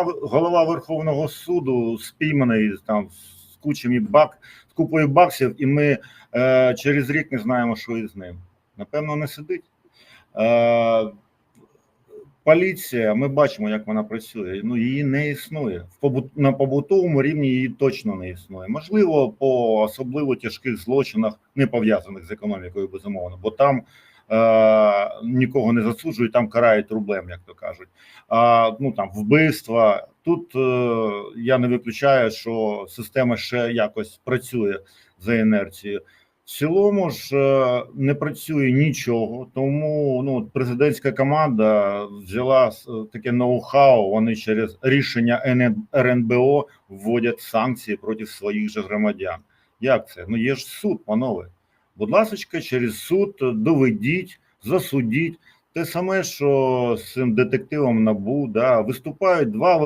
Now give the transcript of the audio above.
Голова Верховного суду спійманий там з кучами бак, з купою баксів, і ми е, через рік не знаємо, що із ним. Напевно, не сидить. Е, поліція, ми бачимо, як вона працює. Ну її не існує. На побутовому рівні її точно не існує. Можливо, по особливо тяжких злочинах, не пов'язаних з економікою, безумовно, бо там. Е, нікого не засуджують, там карають рублем, як то кажуть. А ну там вбивства. Тут е, я не виключаю, що система ще якось працює за інерцією. В цілому ж е, не працює нічого, тому ну президентська команда взяла таке ноу-хау. Вони через рішення НН РНБО вводять санкції проти своїх же громадян. Як це? Ну є ж суд, панове. Будь ласка, через суд доведіть, засудіть. Те саме, що з цим детективом набу да, виступають два